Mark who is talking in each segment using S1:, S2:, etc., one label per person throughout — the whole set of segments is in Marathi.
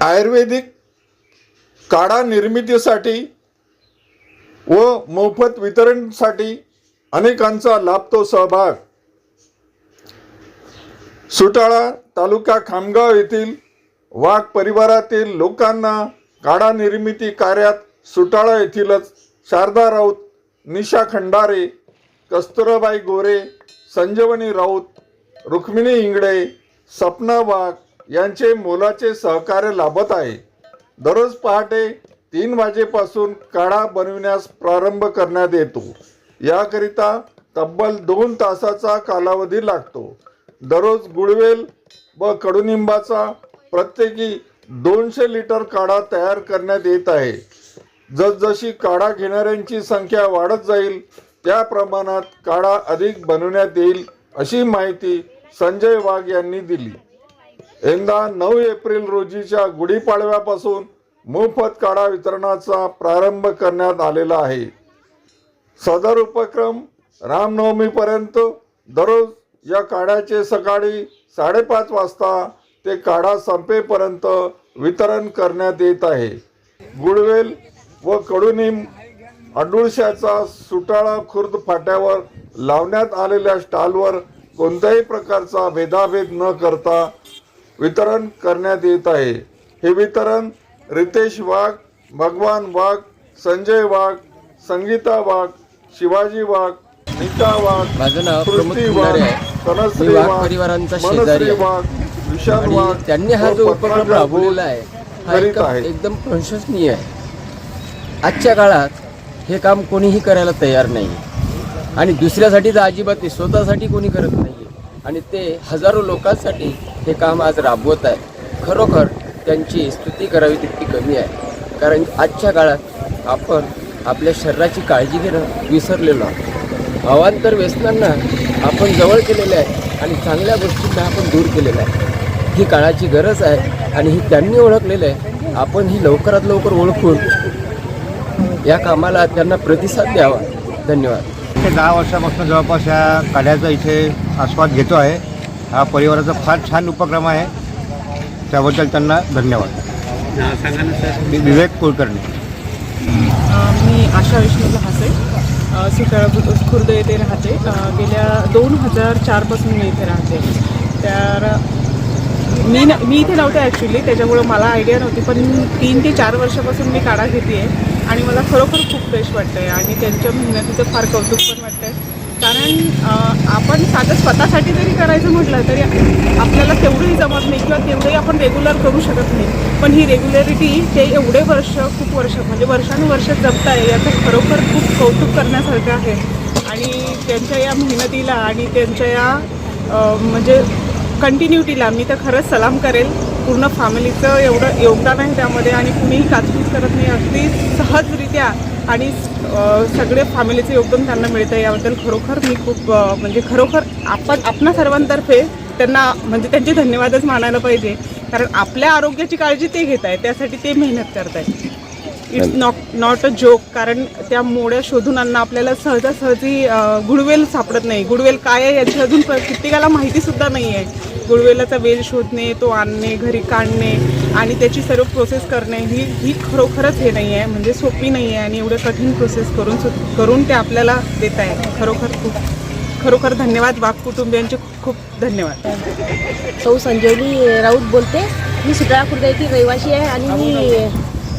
S1: आयुर्वेदिक काढा निर्मितीसाठी व मोफत वितरणसाठी अनेकांचा लाभतो सहभाग. सुटाळा तालुका खामगाव येथील वाघ परिवारातील लोकांना काढा निर्मिती कार्यात सुटाळा येथीलच शारदा राऊत निशा खंडारे कस्तुराबाई गोरे संजीवनी राऊत रुक्मिणी इंगडे सपना वाघ यांचे मोलाचे सहकार्य लाभत आहे. दररोज पहाटे तीन वाजेपासून काढा बनविण्यास प्रारंभ करण्यात येतो. याकरिता तब्बल दोन तासाचा कालावधी लागतो. दररोज गुळवेल व कडुनिंबाचा प्रत्येकी दोनशे लिटर काढा तयार करण्यात येत आहे. जसजशी काढा घेणाऱ्यांची संख्या वाढत जाईल त्या प्रमाणात काढा अधिक बनवण्यात येईल अशी माहिती संजय वाघ यांनी दिली. यंदा नऊ एप्रिल रोजीच्या गुढीपाडव्यापासून मोफत काढा वितरणाचा प्रारंभ करण्यात आलेला आहे. सदर उपक्रम रामनवमीपर्यंत दररोज या काढ्याचे सकाळी साडेपाच वाजता ते काढा संपेपर्यंत वितरण करण्यात येत आहे. गुडवेल व कडुनिम अडुळशाचा सुटाळा खुर्द फाट्यावर लावण्यात आलेल्या स्टॉलवर कोणत्याही प्रकारचा भेदाभेद न करता वितरण करण्यात येत आहे. हे वितरण रितेश वाघ भगवान वाघ संजय वाघ संगीता वाघ शिवाजी वाघ नीता वाघ
S2: माझं नाव प्रमोद
S1: वाघ
S2: वाघ परिवारांचा शेजारी.
S1: वाघ विशाल वाघ
S2: त्यांनी हा जो उपक्रम राबवलेला आहे हा एकदम प्रशंसनीय आहे. आजच्या काळात हे काम कोणीही करायला तयार नाही. आणि दुसऱ्यासाठी तर अजिबात नाही स्वतःसाठी कोणी करत नाही आणि ते हजारो लोकांसाठी हे काम आज राबवत आहे. खरोखर त्यांची स्तुती करावी तितकी कमी आहे. कारण आजच्या काळात आपण आपल्या शरीराची काळजी घेणं विसरलेलो आहोत. अवांतर व्यसनांना आपण जवळ केलेलं आहे आणि चांगल्या गोष्टींना आपण दूर केलेलं आहे. ही काळाची गरज आहे आणि ही त्यांनी ओळखलेलं आहे. आपण ही लवकरात लवकर ओळखून या कामाला त्यांना प्रतिसाद द्यावा. धन्यवाद.
S3: ते दहा वर्षापासून जवळपास या काढ्याचा इथे आस्वाद घेतो आहे. हा परिवाराचा फार छान उपक्रम आहे. त्याबद्दल त्यांना धन्यवाद. वि- विवेक कुलकर्णी.
S4: मी आशा विष्णू लहासे खु- खुर्द येथे राहते. गेल्या दोन हजार चारपासून मी इथे राहते. तर मी न मी इथे नव्हते ॲक्च्युली त्याच्यामुळं मला आयडिया नव्हती पण तीन ते चार वर्षापासून मी काढा घेते आहे आणि मला खरोखर खूप फ्रेश वाटतं आहे आणि त्यांच्या मेहनतीचं फार कौतुक पण वाटतं आहे कारण आपण साधं स्वतःसाठी जरी करायचं म्हटलं तरी आपल्याला तेवढंही जमत नाही किंवा तेवढंही आपण रेग्युलर करू शकत नाही. पण ही रेग्युलरिटी ते एवढे वर्ष खूप वर्ष म्हणजे वर्षानुवर्ष जपत आहे याचं खरोखर खूप कौतुक करण्यासारखं आहे. आणि त्यांच्या या मेहनतीला आणि त्यांच्या या म्हणजे कंटिन्युटीला मी तर खरंच सलाम करेल. पूर्ण फॅमिलीचं एवढं योगदान आहे त्यामध्ये आणि कुणीही काचकूच करत नाही. अगदी सहजरित्या आणि सगळे फॅमिलीचं योगदान त्यांना मिळतं याबद्दल खरोखर मी खूप म्हणजे खरोखर आपण आपणा सर्वांतर्फे त्यांना म्हणजे त्यांचे धन्यवादच मानायला पाहिजे. कारण आपल्या आरोग्याची काळजी ते घेत आहे त्यासाठी ते मेहनत करत आहेत. It's not not a joke कारण त्या मोड्या शोधून आणणं आपल्याला सहजासहजी गुडवेल सापडत नाही. गुडवेल काय आहे याची अजून कित्येकाला माहितीसुद्धा नाही आहे गुळवेलाचा वेल शोधणे तो आणणे घरी काढणे आणि त्याची सर्व प्रोसेस करणे ही ही खरोखरच हे नाही आहे. म्हणजे सोपी नाही आहे आणि एवढं कठीण प्रोसेस करून करून ते आपल्याला देत आहे. खरोखर खूप खरोखर धन्यवाद. वाघ कुटुंबियांचे खूप धन्यवाद.
S5: सौ संजीवनी राऊत बोलते मी सुटाळा खुर्द येथील रहिवासी आहे आणि मी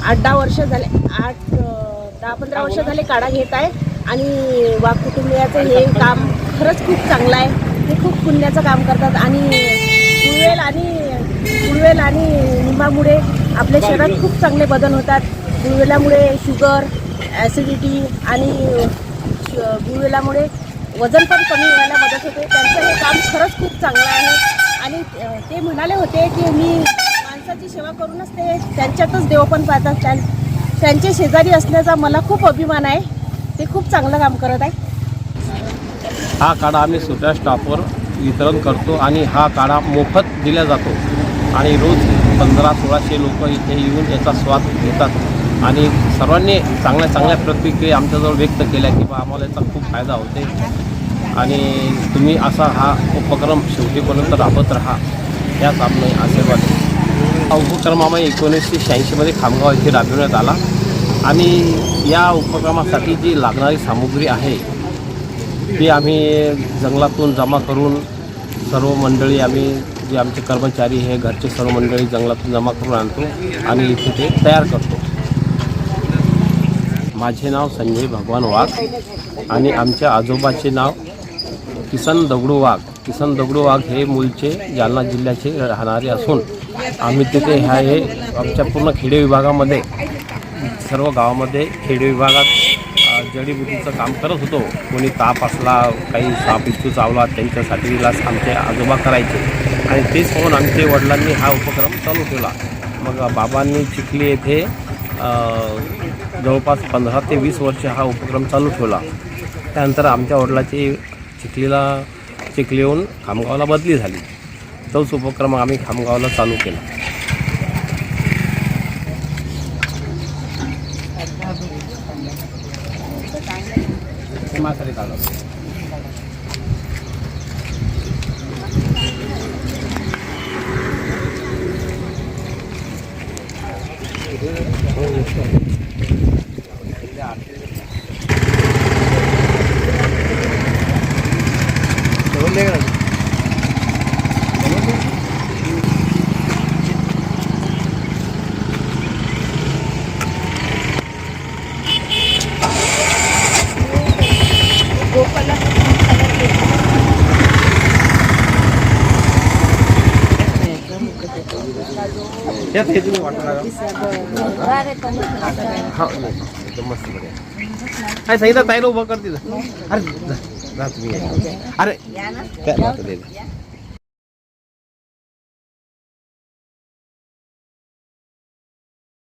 S5: आठ दहा वर्ष झाले आठ दहा पंधरा वर्ष झाले काढा घेत आहे आणि वाघ कुटुंबियाचं हे काम खरंच खूप चांगलं आहे. पुण्याचं काम करतात आणि गुळवेल आणि गुळवेल आणि निंबामुळे आपल्या शरीरात खूप चांगले बदल होतात. गुळवेलामुळे शुगर ॲसिडिटी आणि श- गुळवेलामुळे वजन पण कमी व्हायला मदत होते. त्यांचं हे काम खरंच खूप चांगलं आहे. आणि ते म्हणाले होते की मी माणसाची सेवा करूनच ते त्यांच्यातच देव पण पाहतात. त्यां त्यांचे शेजारी असण्याचा मला खूप अभिमान आहे. ते खूप चांगलं काम करत आहे.
S6: हा काढा आम्ही सुट्या स्टाफवर वितरण करतो आणि हा काढा मोफत दिला जातो. आणि रोज पंधरा सोळाशे लोक इथे येऊन याचा स्वाद घेतात. आणि सर्वांनी चांगल्या चांगल्या प्रतिक्रिया आमच्याजवळ व्यक्त केल्या की बा आम्हाला याचा खूप फायदा होते. आणि तुम्ही असा हा उपक्रम शेवटीपर्यंत राबत राहा. याच आम्ही आशीर्वाद हा उपक्रम उपक्रमामुळे एकोणीसशे शहाऐंशीमध्ये खामगाव येथे राबविण्यात आला. आणि या उपक्रमासाठी जी लागणारी सामुग्री आहे ती आम्ही जंगलातून जमा करून सर्व मंडळी आम्ही जे आमचे कर्मचारी हे घरचे सर्व मंडळी जंगलातून जमा करून आणतो आणि इथे ते तयार करतो. माझे नाव संजय भगवान वाघ आणि आमच्या आजोबाचे नाव किसन दगडू वाघ. किसन दगडू वाघ हे मूलचे जालना जिल्ह्याचे राहणारे असून आम्ही तिथे ह्या हे आमच्या पूर्ण खेडे विभागामध्ये सर्व गावामध्ये खेडे विभागात जडीबुटीचं काम करत होतो. कोणी ताप असला काही साप इच्छू चावला त्यांच्यासाठी इलाज आमचे आजोबा करायचे. आणि तेच पाहून आमचे वडिलांनी हा उपक्रम चालू ठेवला मग बाबांनी चिखली येथे जवळपास पंधरा ते वीस वर्ष हा उपक्रम चालू ठेवला. त्यानंतर आमच्या वडिलाची चिखलीला चिखली येऊन खामगावला बदली झाली. तोच उपक्रम आम्ही खामगावला चालू केला. más regalo. ¿Dónde त्यात हे तुम्ही वाटू हा एकदम मस्त बघा. काय सांगितलं ताईला उभं करते अरे जा तुम्ही अरे